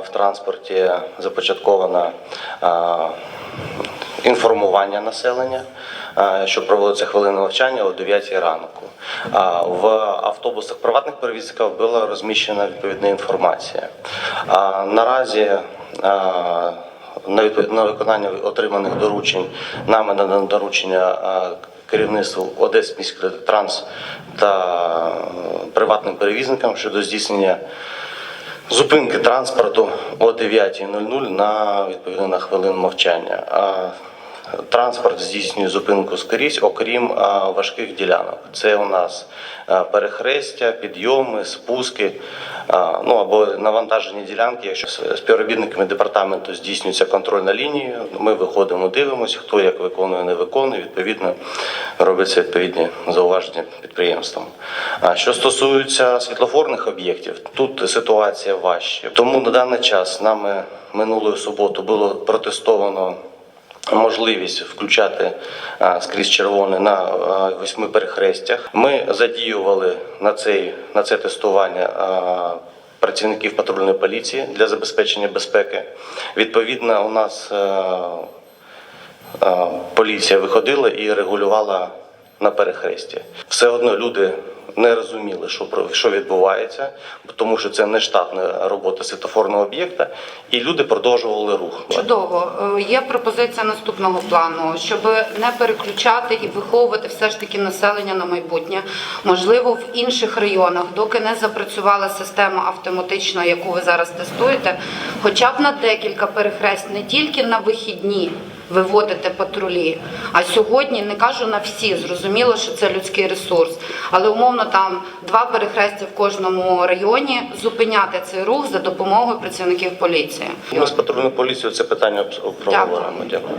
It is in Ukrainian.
В транспорті започатковано інформування населення, що проводиться хвилина навчання о 9 ранку. В автобусах приватних перевізників була розміщена відповідна інформація. Наразі на виконання отриманих доручень нами надано доручення керівництву Одес міськтранс та е, приватним перевізникам щодо здійснення зупинки транспорту о 9.00 на відповідно на хвилину мовчання. А транспорт здійснює зупинку скрізь, окрім важких ділянок. Це у нас перехрестя, підйоми, спуски, ну або навантажені ділянки. Якщо співробітниками департаменту здійснюється контроль на лінії, ми виходимо, дивимося, хто як виконує, не виконує. Відповідно, робляться відповідні зауваження підприємствам. А що стосується світлофорних об'єктів, тут ситуація важча. Тому на даний час нами минулої суботи було протестовано. Можливість включати скрізь червоне на восьми перехрестях. Ми задіювали на цей на це тестування працівників патрульної поліції для забезпечення безпеки. Відповідно, у нас поліція виходила і регулювала на перехресті. Все одно люди не розуміли, що про що відбувається, тому що це не штатна робота світофорного об'єкта, і люди продовжували рух. Чудово. Е, Є пропозиція наступного плану, щоб не переключати і виховувати все ж таки населення на майбутнє. Можливо, в інших районах, доки не запрацювала система автоматична, яку ви зараз тестуєте, хоча б на декілька перехрест, не тільки на вихідні. Виводити патрулі. А сьогодні не кажу на всі, зрозуміло, що це людський ресурс, але умовно там два перехрестя в кожному районі зупиняти цей рух за допомогою працівників поліції. Ми з патрульною поліцією це питання обговоримо. Дякую.